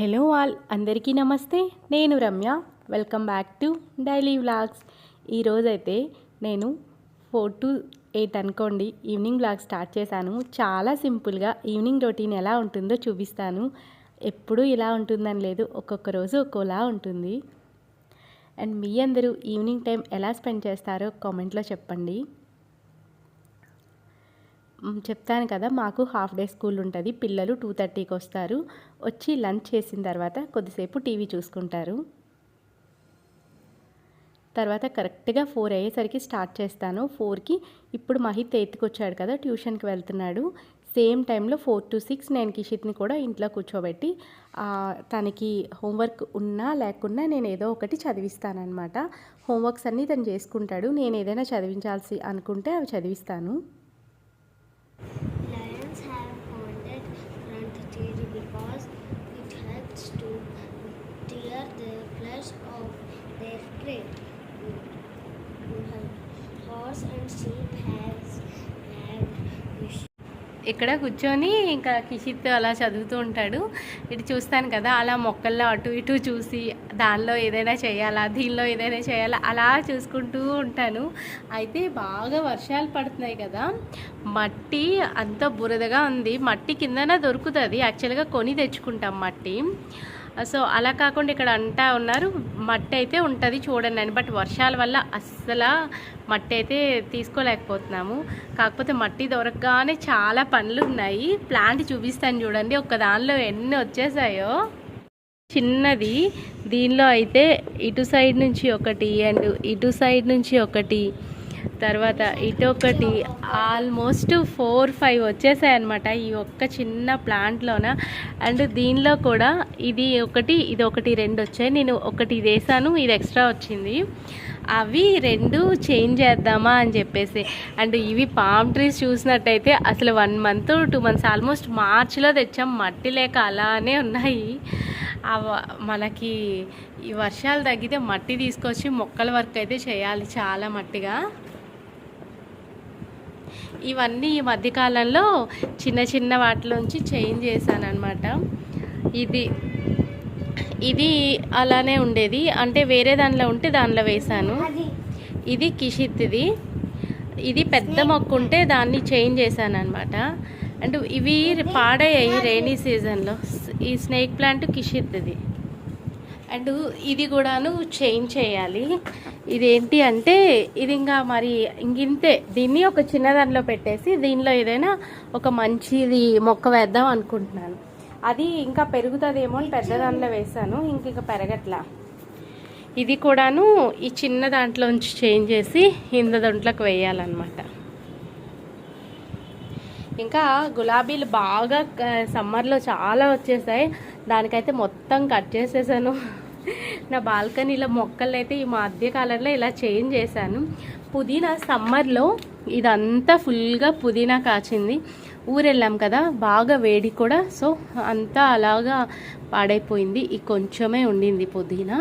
Hello all అందరికీ నమస్తే. నేను Ramya. Welcome back to daily vlogs ఈరోజైతే నేను ఫోర్ టు ఎయిట్ అనుకోండి ఈవినింగ్ వ్లాగ్ స్టార్ట్ చేశాను. చాలా సింపుల్గా ఈవినింగ్ రొటీన్ ఎలా ఉంటుందో చూపిస్తాను. ఎప్పుడూ ఇలా ఉంటుందని లేదు ఒక్కొక్క రోజు ఒక్కోలా ఉంటుంది. అండ్ మీ అందరూ ఈవినింగ్ టైం ఎలా స్పెండ్ చేస్తారో కామెంట్లో చెప్పండి. చెప్తాను కదా మాకు హాఫ్ డే స్కూల్ ఉంటుంది. పిల్లలు టూ థర్టీకి వస్తారు. వచ్చి లంచ్ చేసిన తర్వాత కొద్దిసేపు టీవీ చూసుకుంటారు. తర్వాత కరెక్ట్గా ఫోర్ అయ్యేసరికి స్టార్ట్ చేస్తాను. ఫోర్కి ఇప్పుడు మహిత్ ఎయిత్కి వచ్చాడు కదా ట్యూషన్కి వెళ్తున్నాడు. సేమ్ టైంలో ఫోర్ టు సిక్స్ నేను కిషిత్ని కూడా ఇంట్లో కూర్చోబెట్టి తనకి హోంవర్క్ ఉన్నా లేకున్నా నేను ఏదో ఒకటి చదివిస్తానమాట హోంవర్క్స్ అన్నీ తను చేసుకుంటాడు. నేను ఏదైనా చదివించాల్సి అనుకుంటే అవి చదివిస్తాను. Lions have pointed front teeth because it helps to tear the flesh off their prey. ఇక్కడ కూర్చొని ఇంకా కిషిత్ అలా చదువుతూ ఉంటాడు. ఇటు చూస్తాను కదా అలా మొక్కల్లో అటు ఇటు చూసి దానిలో ఏదైనా చేయాలా దీనిలో ఏదైనా చేయాలా అలా చూసుకుంటూ ఉంటాను. అయితే బాగా వర్షాలు పడుతున్నాయి కదా మట్టి అంత బురదగా ఉంది. మట్టి కిందన దొరుకుతుంది. యాక్చువల్గా కొని తెచ్చుకుంటాం మట్టి. సో అలా కాకుండా ఇక్కడ అంటా ఉన్నారు మట్టి అయితే ఉంటుంది చూడండి అని. బట్ వర్షాల వల్ల అస్సలు మట్టి అయితే తీసుకోలేకపోతున్నాము. కాకపోతే మట్టి దొరకగానే చాలా పనులు ఉన్నాయి. ప్లాంట్ చూపిస్తాను చూడండి ఒక్క దానిలో ఎన్ని వచ్చేసాయో. చిన్నది దీనిలో అయితే ఇటు సైడ్ నుంచి ఒకటి అండ్ ఇటు సైడ్ నుంచి ఒకటి. తర్వాత ఇటొకటి ఆల్మోస్ట్ ఫోర్ ఫైవ్ వచ్చేసాయి అనమాట ఈ ఒక్క చిన్న ప్లాంట్లోన. అండ్ దీనిలో కూడా ఇది ఒకటి ఇది ఒకటి రెండు వచ్చాయి. నేను ఒకటి వేసాను ఇది ఎక్స్ట్రా వచ్చింది. అవి రెండు చేంజ్ చేద్దామా అని చెప్పేసి. అండ్ ఇవి పామ్ ట్రీస్ చూసినట్టయితే అసలు one month two months almost మార్చిలో తెచ్చాం. మట్టి లేక అలానే ఉన్నాయి. అవ- మనకి ఈ వర్షాలు తగ్గితే మట్టి తీసుకొచ్చి మొక్కల వర్క్ అయితే చేయాలి చాలా మట్టిగా. ఇవన్నీ ఈ మధ్యకాలంలో చిన్న చిన్న వాటిలోంచి చేంజ్ చేశాను అనమాట ఇది ఇది అలానే ఉండేది. అంటే వేరే దానిలో ఉంటే దానిలో వేశాను. ఇది కిషిత్ది. ఇది పెద్ద మొక్క ఉంటే దాన్ని చేంజ్ చేశాను అనమాట అండ్ ఇవి పాడయ్యాయి రైనీ సీజన్లో. ఈ స్నేక్ ప్లాంట్ కిషిత్ది. అండ్ ఇది కూడాను చేంజ్ చేయాలి. ఇదేంటి అంటే ఇది ఇంకా మరి ఇంకింతే దీన్ని ఒక చిన్న దానిలో పెట్టేసి దీనిలో ఏదైనా ఒక మంచిది మొక్క వేద్దాం అనుకుంటున్నాను. అది ఇంకా పెరుగుతుందేమో అని పెద్ద దానిలో వేసాను ఇంక ఇంకా పెరగట్లా. ఇది కూడాను ఈ చిన్న దాంట్లోంచి చేంజ్ చేసి ఇంత దాంట్లోకి వేయాలన్నమాట. ఇంకా గులాబీలు బాగా సమ్మర్లో చాలా వచ్చేసాయి. దానికైతే మొత్తం కట్ చేసేసాను. నా బాల్కనీలో మొక్కలు అయితే ఈ మధ్య కాలంలో ఇలా చేంజ్ చేశాను. పుదీనా సమ్మర్లో ఇదంతా ఫుల్గా పుదీనా కాచింది. ఊరెళ్ళాం కదా బాగా వేడి కూడా సో అంతా అలాగా పాడైపోయింది. ఈ కొంచెమే ఉండింది పుదీనా.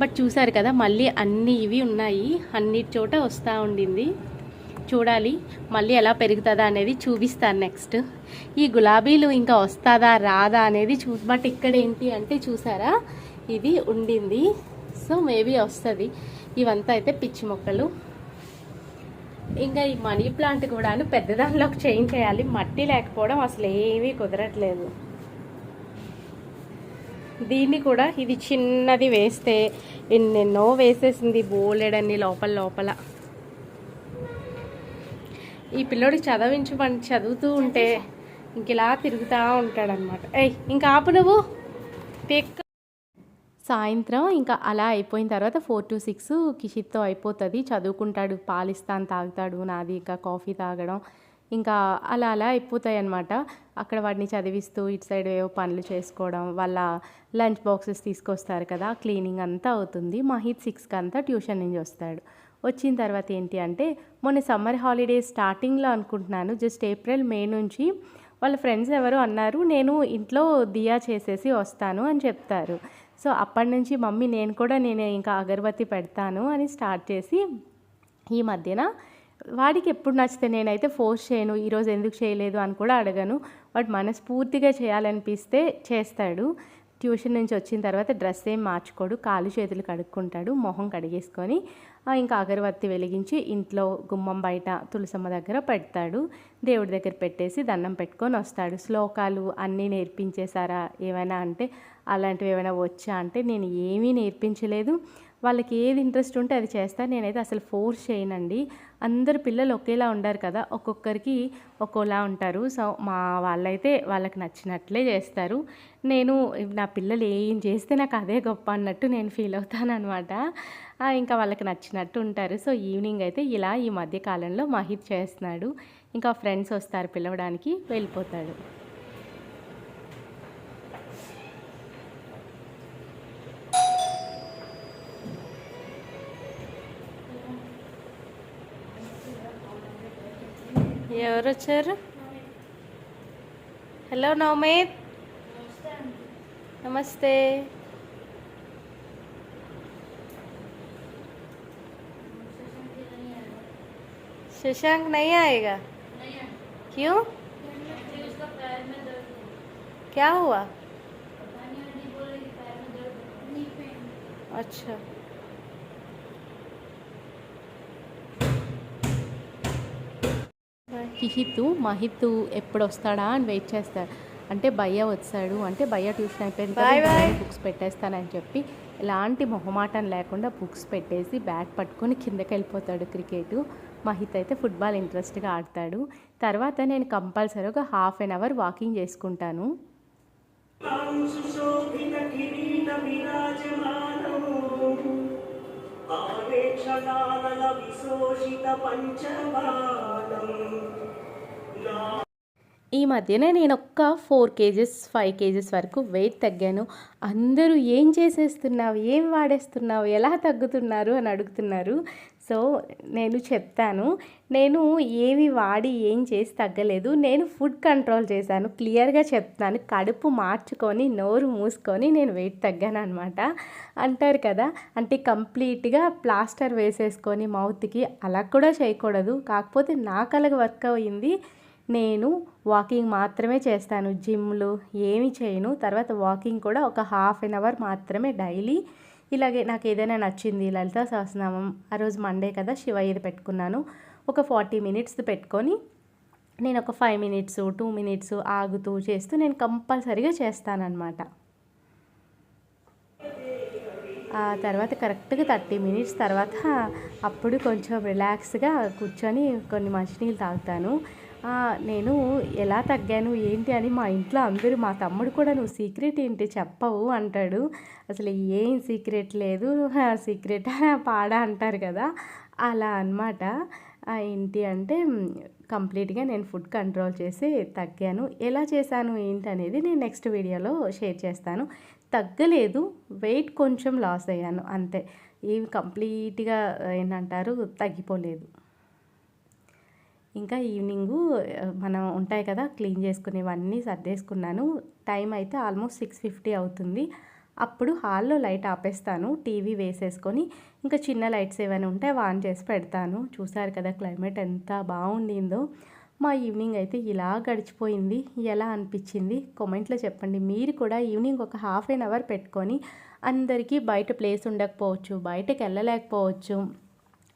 బట్ చూసారు కదా మళ్ళీ అన్ని ఇవి ఉన్నాయి. అన్నిటి చోట వస్తూ ఉండింది. చూడాలి మళ్ళీ ఎలా పెరుగుతుందా అనేది చూపిస్తాను నెక్స్ట్. ఈ గులాబీలు ఇంకా వస్తుందా రాదా అనేది చూ బట్ ఇక్కడ ఏంటి అంటే చూసారా ఇది ఉండింది. సో మేబీ వస్తుంది. ఇవంతా అయితే పిచ్చి మొక్కలు. ఇంకా ఈ మనీ ప్లాంట్ కూడాను పెద్ద దానిలోకి చేంజ్ చేయాలి. మట్టి లేకపోవడం అసలు ఏమీ కుదరట్లేదు. దీన్ని కూడా ఇది చిన్నది వేస్తే ఎన్నెన్నో వేసేసింది బోలెడన్ని లోపల లోపల. ఈ పిల్లోడికి చదివించమని చదువుతూ ఉంటే ఇంక ఇలా తిరుగుతూ ఉంటాడనమాట ఏయ్ ఇంకా ఆపు నువ్వు. పిక్ సాయంత్రం ఇంకా అలా అయిపోయిన తర్వాత ఫోర్ టు సిక్స్ కిషిత్తో అయిపోతుంది. చదువుకుంటాడు పాలిస్తాను తాగుతాడు నాది ఇంకా కాఫీ తాగడం. ఇంకా అలా అలా అయిపోతాయి అనమాట అక్కడ వాడిని చదివిస్తూ ఇటు సైడ్ ఏవో పనులు చేసుకోవడం వాళ్ళ లంచ్ బాక్సెస్ తీసుకొస్తారు కదా క్లీనింగ్ అంతా అవుతుంది. మహిత్ సిక్స్కి అంతా ట్యూషన్ నుంచి వస్తాడు. వచ్చిన తర్వాత ఏంటి అంటే మొన్న సమ్మర్ హాలిడేస్ స్టార్టింగ్లో అనుకుంటున్నాను జస్ట్ ఏప్రిల్ మే నుంచి వాళ్ళ ఫ్రెండ్స్ ఎవరు అన్నారు నేను ఇంట్లో దియా చేసేసి వస్తాను అని చెప్తారు. సో అప్పటి నుంచి మమ్మీ నేను కూడా నేను ఇంకా అగరబత్తి పెడతాను అని స్టార్ట్ చేసి ఈ మధ్యన వాడికి ఎప్పుడు నచ్చితే నేనైతే ఫోర్స్ చేయను ఈరోజు ఎందుకు చేయలేదు అని కూడా అడగను. వాడు మనస్ఫూర్తిగా చేయాలనిపిస్తే చేస్తాడు. ట్యూషన్ నుంచి వచ్చిన తర్వాత డ్రెస్ ఏం మార్చుకోడు కాలు చేతులు కడుక్కుంటాడు మొహం కడిగేసుకొని. ఇంకా అగరబత్తి వెలిగించి ఇంట్లో గుమ్మం బయట తులసమ్మ దగ్గర పెడతాడు. దేవుడి దగ్గర పెట్టేసి దండం పెట్టుకొని వస్తాడు. శ్లోకాలు అన్నీ నేర్పించేశారా ఏమైనా అంటే అలాంటివి ఏమైనా వచ్చా అంటే నేను ఏమీ నేర్పించలేదు. వాళ్ళకి ఏది ఇంట్రెస్ట్ ఉంటే అది చేస్తా. నేనైతే అసలు ఫోర్స్ చేయనండి. అందరు పిల్లలు ఒకేలా ఉండరు కదా. ఒక్కొక్కరికి ఒక్కోలా ఉంటారు. సో మా వాళ్ళైతే వాళ్ళకి నచ్చినట్లే చేస్తారు. నేను నా పిల్లలు ఏం చేస్తే నాకు అదే గొప్ప అన్నట్టు నేను ఫీల్ అవుతాను అనమాట ఇంకా వాళ్ళకి నచ్చినట్టు ఉంటారు. సో ఈవినింగ్ అయితే ఇలా ఈ మధ్య కాలంలో మహిత్ చేస్తున్నాడు. ఇంకా ఫ్రెండ్స్ వస్తారు పిలవడానికి వెళ్ళిపోతాడు. ఎవరు వచ్చారు? హలో నవమేత్ నమస్తే. शशांक नहीं आएगा क्यों क्या हुआ अच्छा కిహిత్తు మహిత్తు ఎప్పుడు వస్తాడా అని వెయిట్ చేస్తాడు అంటే భయ్య వచ్చాడు అంటే భయ్య ట్యూషన్ అయిపోయింది కదా బుక్స్ పెట్టేస్తానని చెప్పి ఎలాంటి మొహమాటం లేకుండా బుక్స్ పెట్టేసి బ్యాట్ పట్టుకొని కిందకి వెళ్ళిపోతాడు క్రికెట్. మహిత్ అయితే ఫుట్బాల్ ఇంట్రెస్ట్గా ఆడతాడు. తర్వాత నేను కంపల్సరీ ఒక హాఫ్ అన్ అవర్ వాకింగ్ చేసుకుంటాను. విశోషిత పంచబాణం ఈ మధ్యనే నేను ఒక్క ఫోర్ కేజెస్ ఫైవ్ కేజెస్ వరకు వెయిట్ తగ్గాను. అందరూ ఏం చేసేస్తున్నావు? ఏం వాడేస్తున్నావు? ఎలా తగ్గుతున్నారు? అని అడుగుతున్నారు. సో నేను చెప్తాను. నేను ఏమి వాడి ఏం చేసి తగ్గలేదు. నేను ఫుడ్ కంట్రోల్ చేశాను. క్లియర్గా చెప్తాను కడుపు మార్చుకొని నోరు మూసుకొని నేను వెయిట్ తగ్గాను అనమాట అంటారు కదా? అంటే కంప్లీట్గా ప్లాస్టర్ వేసేసుకొని మౌత్కి అలా కూడా చేయకూడదు. కాకపోతే నాకు అలాగ వర్క్ అయింది నేను వాకింగ్ మాత్రమే చేస్తాను. జిమ్లు ఏమి చేయను. తర్వాత వాకింగ్ కూడా ఒక హాఫ్ అన్ అవర్ మాత్రమే డైలీ. ఇలాగే నాకు ఏదైనా నచ్చింది లలిత సహస్రనామం ఆ రోజు మండే కదా శివయ్యది పెట్టుకున్నాను. ఒక ఫార్టీ మినిట్స్ పెట్టుకొని నేను ఒక ఫైవ్ మినిట్స్ టూ మినిట్స్ ఆగుతూ చేస్తూ నేను కంపల్సరీగా చేస్తానన్నమాట. ఆ తర్వాత కరెక్ట్గా థర్టీ మినిట్స్ తర్వాత అప్పుడు కొంచెం రిలాక్స్గా కూర్చొని కొన్ని మంచినీళ్ళు తాగుతాను. నేను ఎలా తగ్గాను ఏంటి అని మా ఇంట్లో అందరూ మా తమ్ముడు కూడా నువ్వు సీక్రెట్ ఏంటి? చెప్పవు అంటాడు. అసలు ఏం సీక్రెట్ లేదు. సీక్రెట్ పాడా అంటారు కదా. అలా అన్నమాట. ఏంటి అంటే కంప్లీట్గా నేను ఫుడ్ కంట్రోల్ చేసి తగ్గాను. ఎలా చేశాను ఏంటి అనేది నేను నెక్స్ట్ వీడియోలో షేర్ చేస్తాను. తగ్గలేదు. వెయిట్ కొంచెం లాస్ అయ్యాను. అంతే. ఏమి కంప్లీట్గా ఏంటంటారు? తగ్గిపోలేదు. ఇంకా ఈవినింగు మనం ఉంటాయి కదా క్లీన్ చేసుకునేవన్నీ సర్దేసుకున్నాను. టైం అయితే ఆల్మోస్ట్ సిక్స్ ఫిఫ్టీ అవుతుంది. అప్పుడు హాల్లో లైట్ ఆపేస్తాను టీవీ వేసేసుకొని ఇంకా చిన్న లైట్స్ ఏమైనా ఉంటే ఆన్ చేసి పెడతాను. చూసారు కదా క్లైమేట్ ఎంత బాగుండిందో. మా ఈవినింగ్ అయితే ఇలా గడిచిపోయింది. ఎలా అనిపించింది? కామెంట్లో చెప్పండి. మీరు కూడా ఈవినింగ్ ఒక హాఫ్ అన్ అవర్ పెట్టుకొని అందరికీ బయట ప్లేస్ ఉండకపోవచ్చు బయటకు వెళ్ళలేకపోవచ్చు.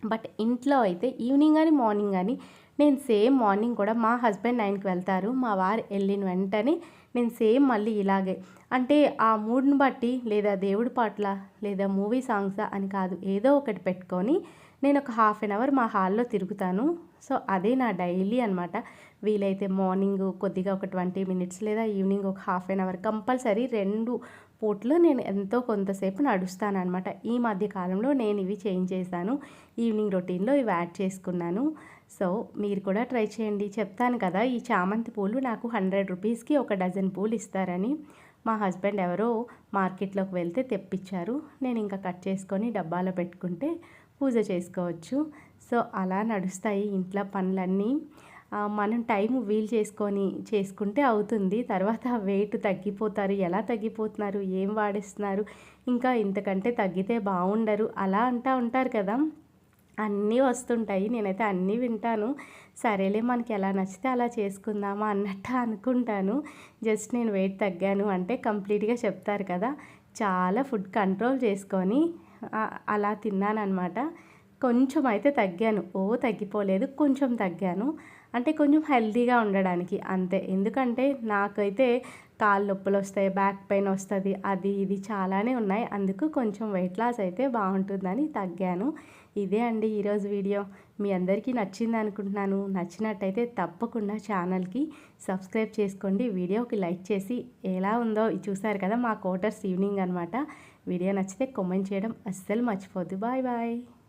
బట్ ఇంట్లో అయితే ఈవినింగ్ కానీ మార్నింగ్ కానీ నేను సేమ్ మార్నింగ్ కూడా మా హస్బెండ్ నైన్కి వెళ్తారు మా వారు వెళ్ళిన వెంటనే నేను సేమ్ మళ్ళీ ఇలాగే. అంటే ఆ మూడ్ని బట్టి లేదా దేవుడి పాటల లేదా మూవీ సాంగ్సా అని కాదు ఏదో ఒకటి పెట్టుకొని నేను ఒక హాఫ్ అన్ అవర్ మా హాల్లో తిరుగుతాను. సో అదే నా డైలీ అనమాట వీలైతే మార్నింగ్ కొద్దిగా ఒక ట్వంటీ మినిట్స్ లేదా ఈవినింగ్ ఒక హాఫ్ అన్ అవర్ కంపల్సరీ రెండు పూట్లు నేను ఎంతో కొంతసేపు నడుస్తాను అనమాట ఈ మధ్య కాలంలో నేను ఇవి చేంజ్ చేశాను. ఈవినింగ్ రొటీన్లో ఇవి యాడ్ చేసుకున్నాను. సో మీరు కూడా ట్రై చేయండి. చెప్తాను కదా ఈ చామంతి పూలు నాకు హండ్రెడ్ రూపీస్కి ఒక డజన్ పూలు ఇస్తారని. మా హస్బెండ్ ఎవరో మార్కెట్లోకి వెళ్తే తెప్పించారు నేను ఇంకా కట్ చేసుకొని డబ్బాలో పెట్టుకుంటే పూజ చేసుకోవచ్చు. సో అలా నడుస్తాయి ఇంట్లో పనులన్నీ. మనం టైం వీల్ చేసుకొని చేసుకుంటే అవుతుంది. తర్వాత వెయిట్ తగ్గిపోతారు. ఎలా తగ్గిపోతున్నారు? ఏం వాడిస్తున్నారు? ఇంకా ఇంతకంటే తగ్గితే బాగుండరు. అలా అంటూ ఉంటారు కదా. అన్నీ వస్తుంటాయి. నేనైతే అన్నీ వింటాను. సరేలే మనకి ఎలా నచ్చితే అలా చేసుకుందామా అన్నట్టు అనుకుంటాను. జస్ట్ నేను వెయిట్ తగ్గాను అంటే కంప్లీట్గా చెప్తారు కదా చాలా ఫుడ్ కంట్రోల్ చేసుకొని అలా తిన్నానమాట కొంచెం అయితే తగ్గాను. ఓ తగ్గిపోలేదు. కొంచెం తగ్గాను. అంటే కొంచెం హెల్తీగా ఉండడానికి అంతే. ఎందుకంటే నాకైతే కాళ్ళు నొప్పులు వస్తాయి బ్యాక్ పెయిన్ వస్తుంది అది ఇది చాలానే ఉన్నాయి. అందుకు కొంచెం వెయిట్ లాస్ అయితే బాగుంటుందని తగ్గాను. ఇదే అండి ఈరోజు వీడియో. మీ అందరికీ నచ్చింది అనుకుంటున్నాను. నచ్చినట్టయితే తప్పకుండా ఛానల్కి సబ్స్క్రైబ్ చేసుకోండి. వీడియోకి లైక్ చేసి ఎలా ఉందో చూసారు కదా మా కోటర్స్ ఈవినింగ్ అనమాట వీడియో నచ్చితే కామెంట్ చేయడం అస్సలు మర్చిపోద్దు బాయ్ బాయ్.